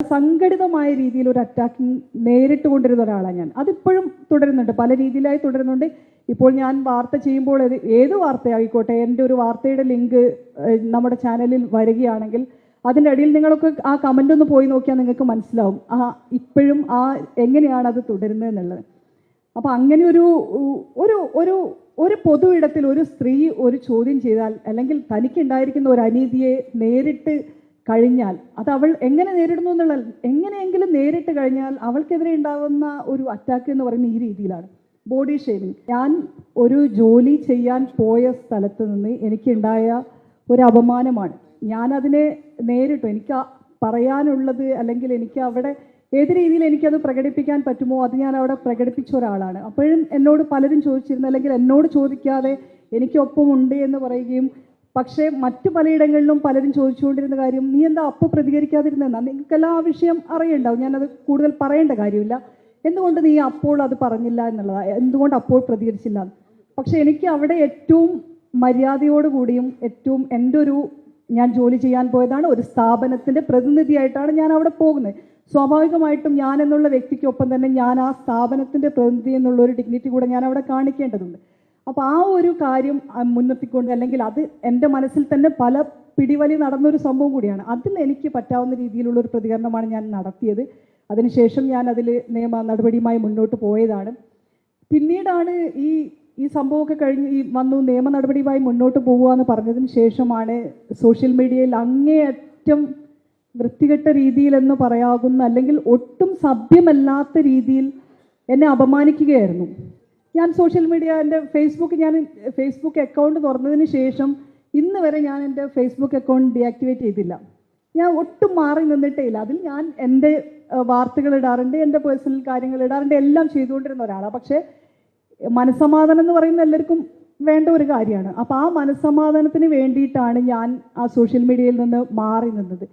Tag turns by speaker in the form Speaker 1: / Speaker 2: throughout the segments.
Speaker 1: സംഘടിതമായ രീതിയിൽ ഒരു അറ്റാക്കിംഗ് നേരിട്ട് കൊണ്ടിരുന്ന ഒരാളാണ് ഞാൻ. അതിപ്പോഴും തുടരുന്നുണ്ട്. പല രീതിയിലായി തുടരുന്നുണ്ട്. ഇപ്പോൾ ഞാൻ വാർത്ത ചെയ്യുമ്പോൾ ഏത് വാർത്തയായിക്കോട്ടെ എന്റെ ഒരു വാർത്തയുടെ ലിങ്ക് നമ്മുടെ ചാനലിൽ വരികയാണെങ്കിൽ അതിന്റെ അടിയിൽ നിങ്ങളൊക്കെ ആ കമന്റ് ഒന്ന് പോയി നോക്കിയാൽ നിങ്ങൾക്ക് മനസ്സിലാവും. ആ ഇപ്പോഴും ആ എങ്ങനെയാണ് അത് തുടരുന്നത് എന്നുള്ളത് അപ്പോൾ അങ്ങനെ ഒരു ഒരു ഒരു ഒരു പൊതു ഇടത്തിൽ ഒരു സ്ത്രീ ഒരു ചോദ്യം ചെയ്താൽ അല്ലെങ്കിൽ തനിക്കുണ്ടായിരിക്കുന്ന ഒരു അനീതിയെ നേരിട്ട് കഴിഞ്ഞാൽ അത് അവൾ എങ്ങനെ നേരിടുന്നു എന്നുള്ള എങ്ങനെയെങ്കിലും നേരിട്ട് കഴിഞ്ഞാൽ അവൾക്കെതിരെ ഉണ്ടാകുന്ന ഒരു അറ്റാക്ക് എന്ന് പറയുന്ന ഈ രീതിയിലാണ്. ബോഡി ഷേവിങ് ഞാൻ ഒരു ജോലി ചെയ്യാൻ പോയ സ്ഥലത്ത് നിന്ന് എനിക്കുണ്ടായ ഒരു അപമാനമാണ്. ഞാനതിനെ നേരിട്ടു. എനിക്ക് പറയാനുള്ളത് അല്ലെങ്കിൽ എനിക്ക് അവിടെ ഏത് രീതിയിൽ എനിക്കത് പ്രകടിപ്പിക്കാൻ പറ്റുമോ അത് ഞാൻ അവിടെ പ്രകടിപ്പിച്ച ഒരാളാണ്. അപ്പോഴും എന്നോട് പലരും ചോദിച്ചിരുന്നു അല്ലെങ്കിൽ എന്നോട് ചോദിക്കാതെ എനിക്കൊപ്പം ഉണ്ട് എന്ന് പറയുകയും പക്ഷേ മറ്റു പലയിടങ്ങളിലും പലരും ചോദിച്ചുകൊണ്ടിരുന്ന കാര്യം നീ എന്താ അപ്പോൾ പ്രതികരിക്കാതിരുന്നെന്നാ? നിങ്ങൾക്കെല്ലാം ആ വിഷയം അറിയണ്ടാവും. ഞാനത് കൂടുതൽ പറയേണ്ട കാര്യമില്ല. എന്തുകൊണ്ട് നീ അപ്പോൾ അത് പറഞ്ഞില്ല എന്നുള്ളതാണ് എന്തുകൊണ്ട് അപ്പോൾ പ്രതികരിച്ചില്ല? പക്ഷെ എനിക്ക് അവിടെ ഏറ്റവും മര്യാദയോടുകൂടിയും ഏറ്റവും എന്റെ ഒരു ഞാൻ ജോലി ചെയ്യാൻ പോയതാണ് ഒരു സ്ഥാപനത്തിന്റെ പ്രതിനിധിയായിട്ടാണ് ഞാൻ അവിടെ പോകുന്നത്. സ്വാഭാവികമായിട്ടും ഞാൻ എന്നുള്ള വ്യക്തിക്കൊപ്പം തന്നെ ഞാൻ ആ സ്ഥാപനത്തിന്റെ പ്രതിനിധി എന്നുള്ള ഒരു ഡിഗ്നിറ്റി കൂടെ ഞാൻ അവിടെ കാണിക്കേണ്ടതുണ്ട്. അപ്പോൾ ആ ഒരു കാര്യം മുൻനിർത്തിക്കൊണ്ട് അല്ലെങ്കിൽ അത് എന്റെ മനസ്സിൽ തന്നെ പല പിടിവലി നടന്നൊരു സംഭവം കൂടിയാണ്. അതിൽ എനിക്ക് പറ്റാവുന്ന രീതിയിലുള്ള ഒരു പ്രതികരണമാണ് ഞാൻ നടത്തിയത്. അതിനുശേഷം ഞാൻ അതിൽ നിയമ നടപടിയുമായി മുന്നോട്ട് പോയതാണ്. പിന്നീടാണ് ഈ ഈ സംഭവമൊക്കെ കഴിഞ്ഞ് ഈ വന്നു നിയമ നടപടിയുമായി മുന്നോട്ട് പോകുക എന്ന് പറഞ്ഞതിന് ശേഷമാണ് സോഷ്യൽ മീഡിയയിൽ അങ്ങേയറ്റം വൃത്തികെട്ട രീതിയിലെന്ന് പറയാകുന്ന അല്ലെങ്കിൽ ഒട്ടും സഭ്യമല്ലാത്ത രീതിയിൽ എന്നെ അപമാനിക്കുകയായിരുന്നു. ഞാൻ സോഷ്യൽ മീഡിയ എന്റെ ഫേസ്ബുക്ക് ഞാൻ ഫേസ്ബുക്ക് അക്കൗണ്ട് തുറന്നതിന് ശേഷം ഇന്ന് വരെ ഞാൻ എന്റെ ഫേസ്ബുക്ക് അക്കൗണ്ട് ഡിയാക്ടിവേറ്റ് ചെയ്തില്ല. ഞാൻ ഒട്ടും മാറി നിന്നിട്ടേ ഇല്ല. അതിൽ ഞാൻ എന്റെ വാർത്തകൾ ഇടാറുണ്ട് എന്റെ പേഴ്സണൽ കാര്യങ്ങൾ ഇടാറുണ്ട് എല്ലാം ചെയ്തുകൊണ്ടിരുന്ന ഒരാളാണ് പക്ഷേ മനസ്സമാധാനം എന്ന് പറയുന്ന എല്ലാവർക്കും വേണ്ട ഒരു കാര്യമാണ്. അപ്പോൾ ആ മനസ്സമാധാനത്തിന് വേണ്ടിയിട്ടാണ് ഞാൻ ആ സോഷ്യൽ മീഡിയയിൽ നിന്ന് മാറി നിന്നത്.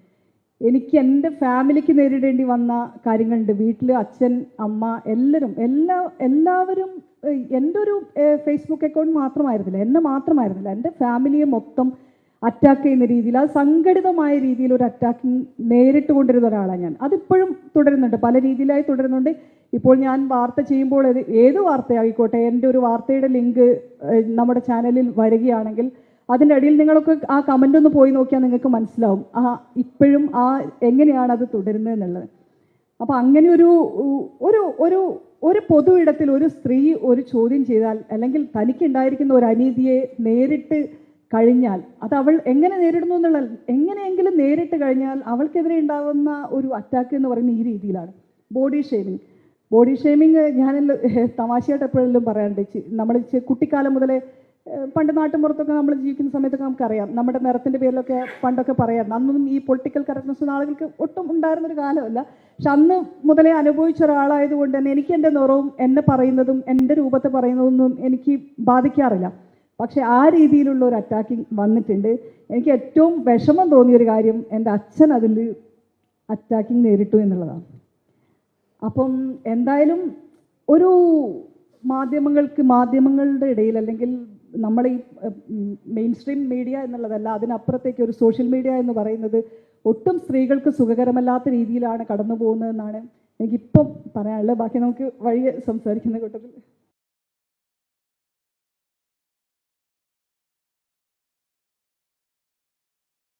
Speaker 1: എനിക്ക് എന്റെ ഫാമിലിക്ക് നേരിടേണ്ടി വന്ന കാര്യങ്ങളുണ്ട്. വീട്ടിൽ അച്ഛൻ അമ്മ എല്ലാവരും എല്ലാ എല്ലാവരും എന്റെ ഒരു ഫേസ്ബുക്ക് അക്കൗണ്ട് മാത്രമായിരുന്നില്ല. എന്നെ മാത്രമായിരുന്നില്ല. എന്റെ ഫാമിലിയെ മൊത്തം അറ്റാക്ക് ചെയ്യുന്ന രീതിയിൽ അത് സംഘടിതമായ രീതിയിൽ ഒരു അറ്റാക്കിങ് നേരിട്ട് കൊണ്ടിരുന്ന ഒരാളാണ് ഞാൻ. അതിപ്പോഴും തുടരുന്നുണ്ട്. പല രീതിയിലായി തുടരുന്നുണ്ട്. ഇപ്പോൾ ഞാൻ വാർത്ത ചെയ്യുമ്പോൾ ഏത് വാർത്തയായിക്കോട്ടെ എന്റെ ഒരു വാർത്തയുടെ ലിങ്ക് നമ്മുടെ ചാനലിൽ വരികയാണെങ്കിൽ അതിന്റെ അടിയിൽ നിങ്ങളൊക്കെ ആ കമന്റ് ഒന്ന് പോയി നോക്കിയാൽ നിങ്ങൾക്ക് മനസ്സിലാവും. ആ ഇപ്പോഴും ആ എങ്ങനെയാണ് അത് തുടരുന്നത് എന്നുള്ളത്. അപ്പോൾ അങ്ങനെ ഒരു ഒരു ഒരു ഒരു പൊതു ഇടത്തിൽ ഒരു സ്ത്രീ ഒരു ചോദ്യം ചെയ്താൽ അല്ലെങ്കിൽ തനിക്കുണ്ടായിരിക്കുന്ന ഒരു അനീതിയെ നേരിട്ട് കഴിഞ്ഞാൽ അത് അവൾ എങ്ങനെ നേരിടുന്നു എന്നുള്ള എങ്ങനെയെങ്കിലും നേരിട്ട് കഴിഞ്ഞാൽ അവൾക്കെതിരെ ഉണ്ടാകുന്ന ഒരു അറ്റാക്ക് എന്ന് പറയുന്ന ഈ രീതിയിലാണ്. ബോഡി ഷേമിങ് ബോഡി ഷേമിങ് ഞാൻ തമാശയായിട്ട് എപ്പോഴെല്ലാം പറയാറുണ്ട്. നമ്മൾ കുട്ടിക്കാലം മുതലേ പണ്ട് നാട്ടുമ്പുറത്തൊക്കെ നമ്മൾ ജീവിക്കുന്ന സമയത്തൊക്കെ നമുക്കറിയാം. നമ്മുടെ നിറത്തിന്റെ പേരിലൊക്കെ പണ്ടൊക്കെ പറയാറുണ്ട്. അന്നും ഈ പൊളിറ്റിക്കൽ കറക്റ്റ്നസ് ആളുകൾക്ക് ഒട്ടും ഉണ്ടായിരുന്നൊരു കാലമല്ല. പക്ഷെ അന്ന് മുതലേ അനുഭവിച്ച ഒരാളായതുകൊണ്ട് തന്നെ എനിക്ക് എന്റെ നിറവും എന്നെ പറയുന്നതും എന്റെ രൂപത്തെ പറയുന്നതൊന്നും എനിക്ക് ബാധിക്കാറില്ല. പക്ഷെ ആ രീതിയിലുള്ള ഒരു അറ്റാക്കിങ് വന്നിട്ടുണ്ട്. എനിക്ക് ഏറ്റവും വിഷമം തോന്നിയൊരു കാര്യം എന്റെ അച്ഛൻ അതിൽ അറ്റാക്കിങ് നേരിട്ടു എന്നുള്ളതാണ്. അപ്പം എന്തായാലും ഒരു മാധ്യമങ്ങൾക്ക് മാധ്യമങ്ങളുടെ ഇടയിൽ അല്ലെങ്കിൽ നമ്മൾ ഈ മെയിൻ സ്ട്രീം മീഡിയ എന്നുള്ളതല്ല അതിനപ്പുറത്തേക്ക് ഒരു സോഷ്യൽ മീഡിയ എന്ന് പറയുന്നത് ഒട്ടും സ്ത്രീകൾക്ക് സുഖകരമല്ലാത്ത രീതിയിലാണ് കടന്നു പോകുന്നതെന്നാണ് എനിക്കിപ്പം പറയാനുള്ളത്. ബാക്കി നമുക്ക് വഴി സംസാരിക്കുന്ന കൂട്ടത്തിൽ